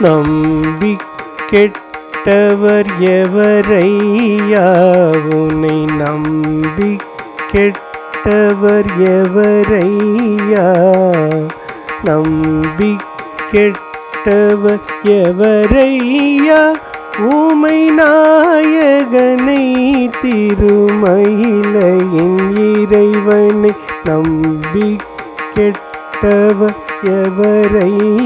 நம்பி கெட்டவர் எவரையா? நம்பி கெட்டவர் எவரையா? நம்பி கெட்டவர் எவரையா? ஊமை நாயகனை திருமயிலையின் இறைவனை நம்பி கெட்டவர் எவரையா?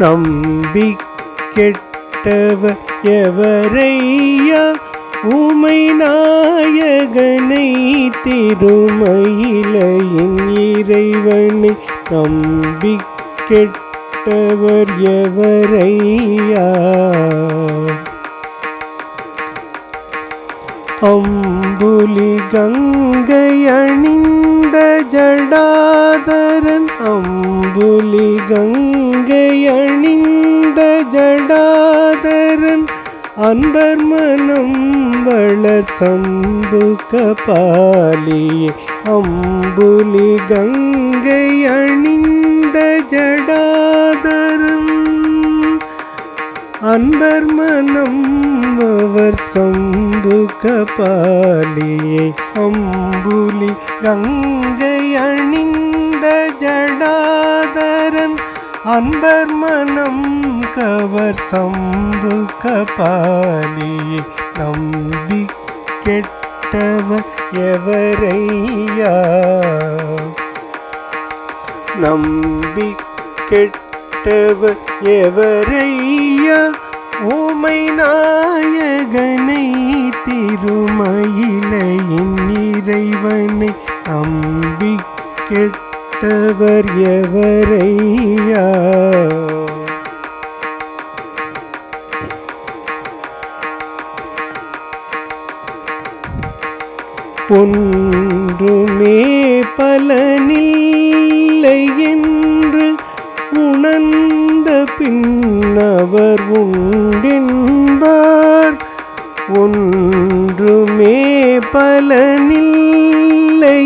நம்பி கெட்டவர் எவரையா? உமை நாயகனை திருமயிலையின் இறைவனை நம்பி கெட்டவர் எவரையா? அம்புலி கங்கை அணிந்த ஜடாதரன் அம்புலி கங்கை அன்பர் மனம் வளர் சம்பு கபாலியே அம்புலி கங்கை அணிந்த ஜடாதரம். அன்பர் மனம் அவர் சம்பு கபாலியை அம்புலி கங்கை அணிந்த ஜடாதரம். அன்பர் மனம் கவர் சம்பு கபாலியை நம்பி கெட்டவர் எவரையா? நம்பி கெட்டவர் எவரையா? ஊமை நாயகனை திருமயிலையின் இறைவனை நம்பி கெட்ட பட்டவர் எவரையா? ஒன்றுமே பலனில்லை என்று உணர்ந்த பின்னவர் உண்டென்பார். ஒன்றுமே பலனில்லை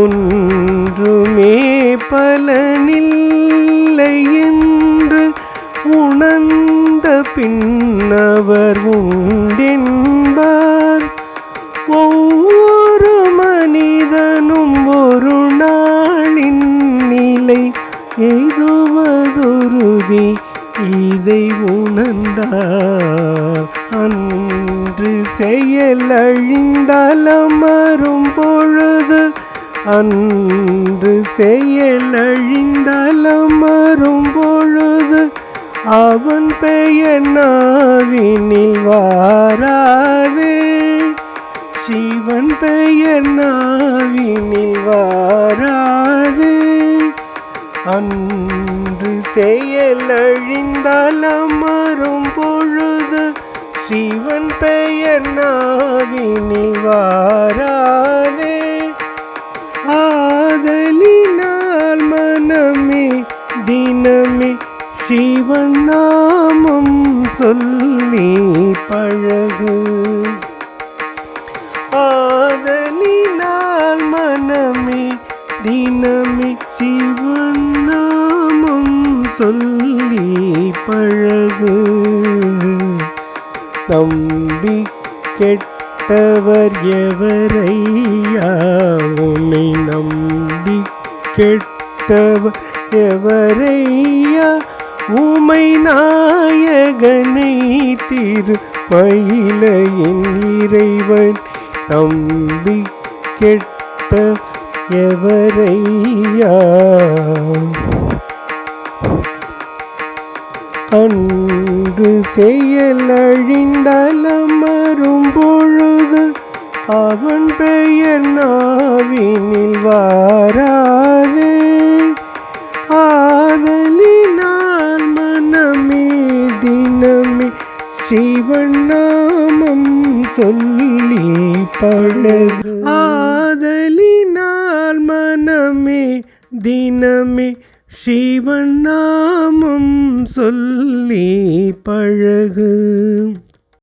ஒன்றுமே பலனில்லை என்று உணர்ந்த பின்னவர் உண்டென்பார். ஒவ்வொரு மனிதனும் ஒரு நாளின் நிலை எய்துவதுருதி இதை உணர்ந்தார். அன்று செயல் அழிந்தாலமரும் அன்று செயலழிந்தலமரும் பொழுது அவன் பெயர் நாவினில் வாராது. சிவன் பெயர் நாவினில் வாராது. அன்று செயலழிந்தலமரும் பொழுது சிவன் பெயர் நாவினில் தினமே சிவன் நாமம் சொல்லி பழகு. நம்பி கெட்டவர் எவரையா? உன்னை நம்பி கெட்டவர் எவரையா? உமை நாயகனை திரு பயிலையின் இறைவன். நம்பி கெட்ட எவரையா? அன்று செயல் அழிந்தலமரும் பொழுது அவன் பெயர் நாவினில் வாராது. ஆதலினால் மனமே தினமே சிவன் நாமம் சொல்லி பழகு. ஆ தினமே சிவநாமம் சொல்லி பழகு.